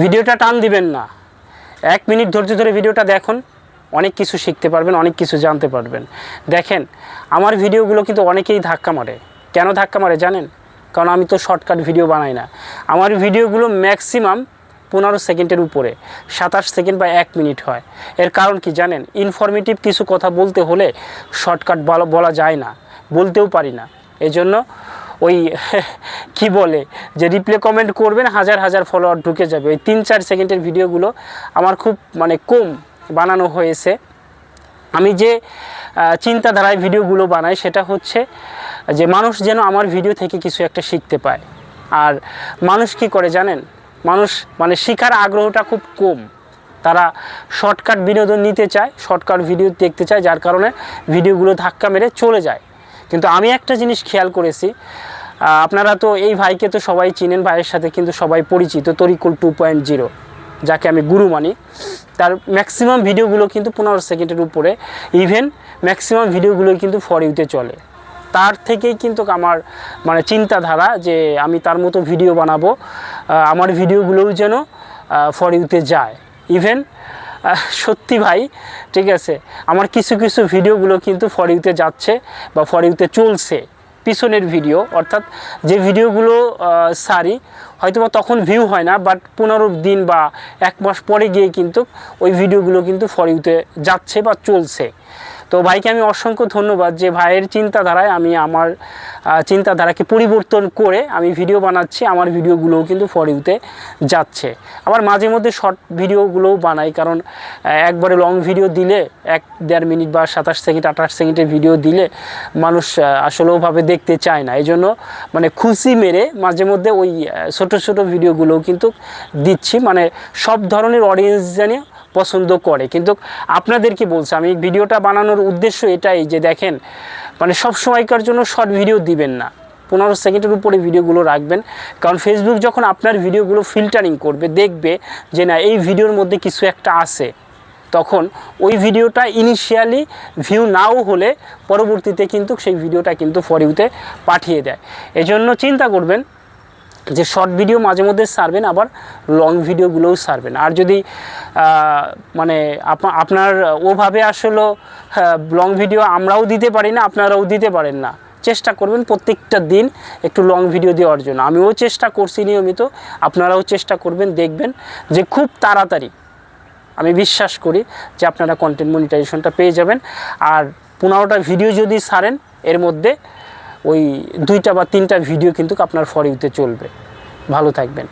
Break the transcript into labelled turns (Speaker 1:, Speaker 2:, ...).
Speaker 1: ভিডিওটা টান দিবেন না। এক মিনিট ধৈর্য ধরে ভিডিওটা দেখুন, অনেক কিছু শিখতে পারবেন, অনেক কিছু জানতে পারবেন। দেখেন, আমার ভিডিওগুলো কিন্তু অনেকেই ধাক্কা মারে। কেন ধাক্কা মারে জানেন? কারণ আমি তো শর্টকাট ভিডিও বানাই না। আমার ভিডিওগুলো ম্যাক্সিমাম পনেরো সেকেন্ডের উপরে, সাতাশ সেকেন্ড বা এক মিনিট হয়। এর কারণ কি জানেন? ইনফরমেটিভ কিছু কথা বলতে হলে শর্টকাট বলা যায় না। বলতেও পারি না। এই জন্য ওই কি বলে, যে রিপ্লে কমেন্ট করবেন, হাজার হাজার ফলোয়ার ঢুকে যাবে। ওই তিন চার সেকেন্ডের ভিডিওগুলো আমার খুব মানে কম বানানো হয়েছে। আমি যে চিন্তাধারায় ভিডিওগুলো বানাই, সেটা হচ্ছে যে মানুষ যেন আমার ভিডিও থেকে কিছু একটা শিখতে পায়। আর মানুষ কি করে জানেন? মানুষ মানে শেখার আগ্রহটা খুব কম। তারা শর্টকাট বিনোদন নিতে চায় শর্টকাট ভিডিও দেখতে চায়, যার কারণে ভিডিওগুলো ধাক্কা মেরে চলে যায়। কিন্তু আমি একটা জিনিস খেয়াল করেছি আপনারা তো এই ভাইকে তো সবাই চিনেন, ভাইয়ের সাথে কিন্তু সবাই পরিচিত, তরিকুল টু পয়েন্ট জিরো যাকে আমি গুরু মানি। তার ম্যাক্সিমাম ভিডিওগুলো কিন্তু পনেরো সেকেন্ডের উপরে ইভেন ম্যাক্সিমাম ভিডিওগুলো কিন্তু ফর ইউতে চলে। তার থেকেই কিন্তু আমার মানে চিন্তাধারা যে আমি তার মতো ভিডিও বানাবো আমার ভিডিওগুলোও যেন ফর ইউতে যায়। ইভেন সত্যি ভাই, ঠিক আছে। আমার কিছু কিছু ভিডিওগুলো কিন্তু ফর ইউতে যাচ্ছে বা ফর ইউতে চলছে। পিছনের ভিডিও, অর্থাৎ যে ভিডিওগুলো সারি হয়তো বা তখন ভিউ হয় না বাট পনেরো দিন বা এক মাস পরে গিয়ে কিন্তু ওই ভিডিওগুলো কিন্তু ফর ইউতে যাচ্ছে বা চলছে। তো ভাইকে আমি অসংখ্য ধন্যবাদ যে ভাইয়ের চিন্তাধারায় আমি আমার চিন্তাধারাকে পরিবর্তন করে আমি ভিডিও বানাচ্ছি, আমার ভিডিওগুলোও কিন্তু ফর ইউতে যাচ্ছে। আবার মাঝে মধ্যে শর্ট ভিডিওগুলোও বানাই, কারণ একবারে লং ভিডিও দিলে, এক দেড় মিনিট বা সাতাশ সেকেন্ড, আঠাশ সেকেন্ডের ভিডিও দিলে মানুষ আসলেওভাবে দেখতে চায় না। এই জন্য মানে খুশি মেরে মাঝে মধ্যে ওই ছোট ছোট ভিডিওগুলোও কিন্তু দিচ্ছি। মানে সব ধরনের অডিয়েন্স জানিয়ে পছন্দ করে। কিন্তু আপনাদেরকে বলছে? আমি ভিডিওটা বানানোর উদ্দেশ্য এটাই যে দেখেন মানে সব সময়কার জন্য শর্ট ভিডিও দিবেন না। পনেরো সেকেন্ডের উপরে ভিডিওগুলো রাখবেন। কারণ ফেসবুক যখন আপনার ভিডিওগুলো ফিল্টারিং করবে, দেখবে যে না, এই ভিডিওর মধ্যে কিছু একটা আছে। তখন ওই ভিডিওটা ইনিশিয়ালি ভিউ নাও হলে পরবর্তীতে কিন্তু সেই ভিডিওটা কিন্তু ফর ইউতে পাঠিয়ে দেয়। এজন্য চিন্তা করবেন যে শর্ট ভিডিও মাঝে মধ্যে সারবেন, আবার লং ভিডিওগুলোও সারবেন। আর যদি মানে আপনার ওভাবে আসলে লং ভিডিও আমরাও দিতে পারি না, আপনারাও দিতে পারেন না। চেষ্টা করবেন প্রত্যেকটা দিন একটু লং ভিডিও দেওয়ার জন্য। আমিও চেষ্টা করছি নিয়মিত, আপনারাও চেষ্টা করবেন, দেখবেন যে খুব তাড়াতাড়ি, আমি বিশ্বাস করি যে আপনারা কন্টেন্ট মনিটাইজেশনটা পেয়ে যাবেন। আর পনেরোটা ভিডিও যদি সারেন, এর মধ্যে ওই দুইটা বা তিনটা ভিডিও কিন্তু আপনার ফর ইউতে চলবে। ভালো থাকবেন।